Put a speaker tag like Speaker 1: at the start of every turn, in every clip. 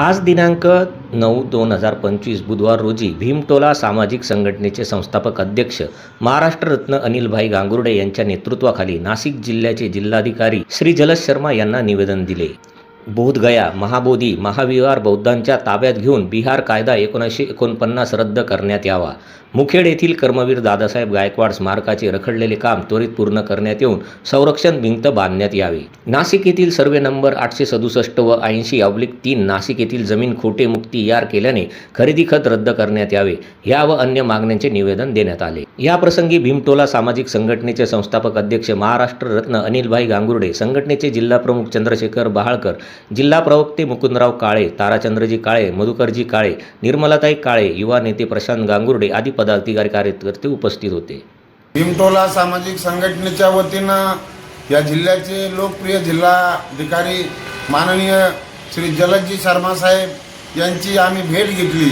Speaker 1: आज दिनांक नऊ दोन हजार पंचवीस बुधवार रोजी भीमटोला सामाजिक संघटनेचे संस्थापक अध्यक्ष महाराष्ट्ररत्न अनिलभाई गांगुर्डे यांच्या नेतृत्वाखाली नाशिक जिल्ह्याचे जिल्हाधिकारी श्री जलज शर्मा यांना निवेदन दिले. बोधगया महाबोधी महाविहार बौद्धांच्या ताब्यात घेऊन बिहार कायदा एकोणीसशे एकोणपन्नास रद्द करण्यात यावा. मुखेड येथील कर्मवीर दादासाहेब गायकवाड स्मारकाचे रखडलेले काम त्वरित पूर्ण करण्यात येऊन संरक्षण भिंत बांधण्यात यावी. नाशिक येथील सर्वे नंबर आठशे सदुसष्ट व ऐंशी अब्लिक तीन नाशिक येथील जमीन खोटे मुक्ती यार केल्याने खरेदी खत रद्द करण्यात यावे या व अन्य मागण्यांचे निवेदन देण्यात आले. या प्रसंगी भीमटोला सामाजिक संघटनेचे संस्थापक अध्यक्ष महाराष्ट्र रत्न अनिलभाई गांगुर्डे संघटनेचे जिल्हाप्रमुख चंद्रशेखर बहाळकर जिल्हा प्रवक्ते मुकुंदराव काळे ताराचंद्रजी काळे मधुकरजी काळे निर्मलाताई काळे युवा नेते प्रशांत गांगुर्डे आदी पदाधिकारी कार्यकर्ते उपस्थित होते.
Speaker 2: भीमटोला सामाजिक संघटनेच्या वतीनं या जिल्ह्याचे लोकप्रिय जिल्हाधिकारी माननीय श्री जलदजी शर्मा साहेब यांची आम्ही भेट घेतली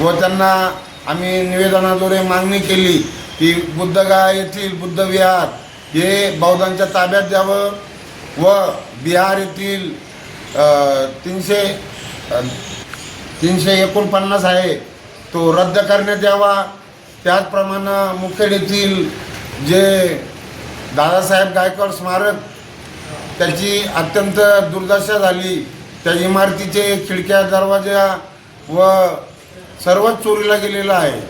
Speaker 2: व त्यांना आम्ही निवेदनाद्वारे मागणी केली की बुद्धगा येथील बुद्धविहार हे बौद्धांच्या ताब्यात द्यावं व बिहार येथील तीनशे तीनशे एकोणपन्नास आहे. तो रद्द करण्यात यावा. त्याचप्रमाणे मुखेड येथील जे दादासाहेब गायकवाड स्मारक त्याची अत्यंत दुर्दशा झाली. त्या इमारतीचे खिडक्या दरवाजा व सर्वच चोरीला गेलेलं आहे.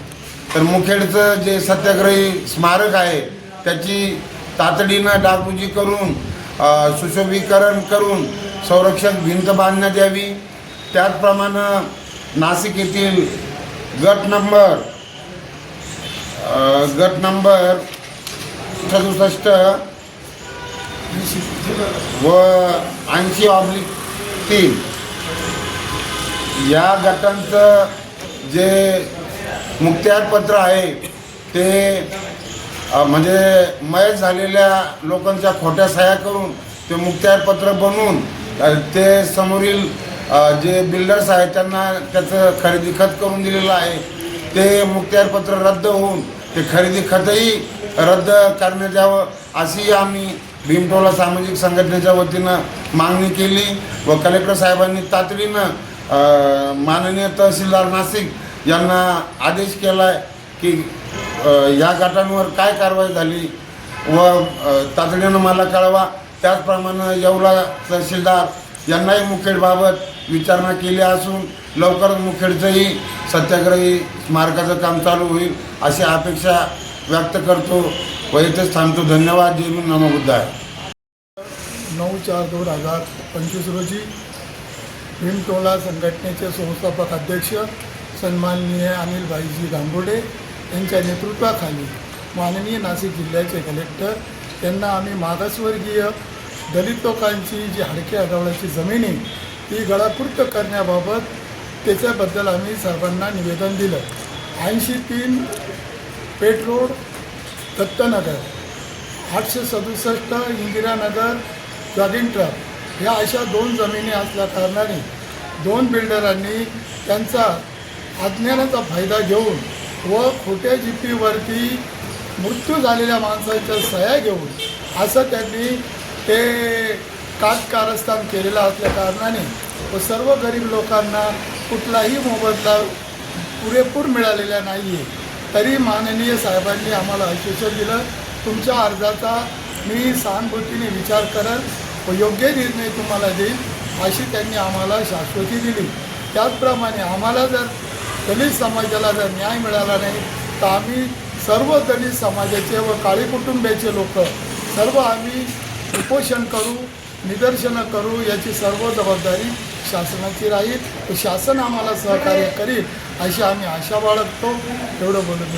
Speaker 2: तर मुखेडचं जे सत्याग्रही स्मारक आहे त्याची तातडीनं डागबुजी करून सुशोभीकरण करून संरक्षक भिंत बांधण्यात यावी. त्याचप्रमाणे नाशिक येथील गट नंबर गट नंबर सदुसष्ट व ऐंशी ऑब्लिक तीन. या गटांचं जे मुक्त्यारपत्र आहे ते म्हणजे मयत झालेल्या लोकांच्या खोट्या सह्या करून ते मुक्त्यारपत्र बनवून ते समोरील जे बिल्डर्स आहेत त्यांना त्याचं खरेदी खत करून दिलेलं आहे. ते मुक्त्यारपत्र रद्द होऊन ते खरेदी खतही रद्द करण्यात यावं अशी आम्ही भीमटोला सामाजिक संघटनेच्या वतीनं मागणी केली व कलेक्टर साहेबांनी तातडीनं माननीय तहसीलदार नाशिक यांना आदेश केला आहे की या गटांवर काय कारवाई झाली व तातडीनं मला कळवा. त्याचप्रमाणे येवला तहसीलदार यांनाही मुखेडबाबत विचारणा केली असून लवकरच मुखेडचंही सत्याग्रही स्मारकाचं काम चालू होईल अशी अपेक्षा व्यक्त करतो व इथेच थांबतो. धन्यवाद. जे मी नमबुद्ध आहे.
Speaker 3: नऊ चार दोन हजार पंचवीस रोजी भीमटोला संघटनेचे संस्थापक अध्यक्ष सन्माननीय अनिल भाईजी गांगोडे यांच्या नेतृत्वाखाली माननीय नाशिक जिल्ह्याचे कलेक्टर त्यांना आम्ही मागासवर्गीय दलित लोकांची जी हडकी आढळल्याची जमीन आहे ती गळापूर्त करण्याबाबत त्याच्याबद्दल आम्ही सर्वांना निवेदन दिलं. ऐंशी तीन पेट रोड दत्तनगर आठशे सदुसष्ट इंदिरानगर जॉगिंग ट्रक. ह्या अशा दोन जमिनी असल्या कारणाने दोन बिल्डरांनी त्यांचा अज्ञानाचा फायदा घेऊन व खोट्या जिपीवरती मृत्यू झालेल्या माणसांच्या सह्या घेऊन असं त्यांनी ते काटकारस्थान केलेलं असल्या कारणाने व सर्व गरीब लोकांना कुठलाही मोबदला पुरेपूर मिळालेला नाही आहे तरी माननीय साहेबांनी आम्हाला आश्वासन दिलं तुमच्या अर्जाचा मी सहानुभूतीने विचार करेन व योग्य निर्णय तुम्हाला देईल अशी त्यांनी आम्हाला शाश्वती दिली. त्याचप्रमाणे आम्हाला जर दलित समाजाला जर न्याय मिळाला नाही तर आम्ही सर्व दलित समाजाचे व काळी कुटुंबियाचे लोक सर्व आम्ही उपोषण करू निदर्शनं करू याची सर्व जबाबदारी शासनाची राहील. शासन आम्हाला सहकार्य करील अशी आम्ही आशा बाळगतो. एवढं बोलून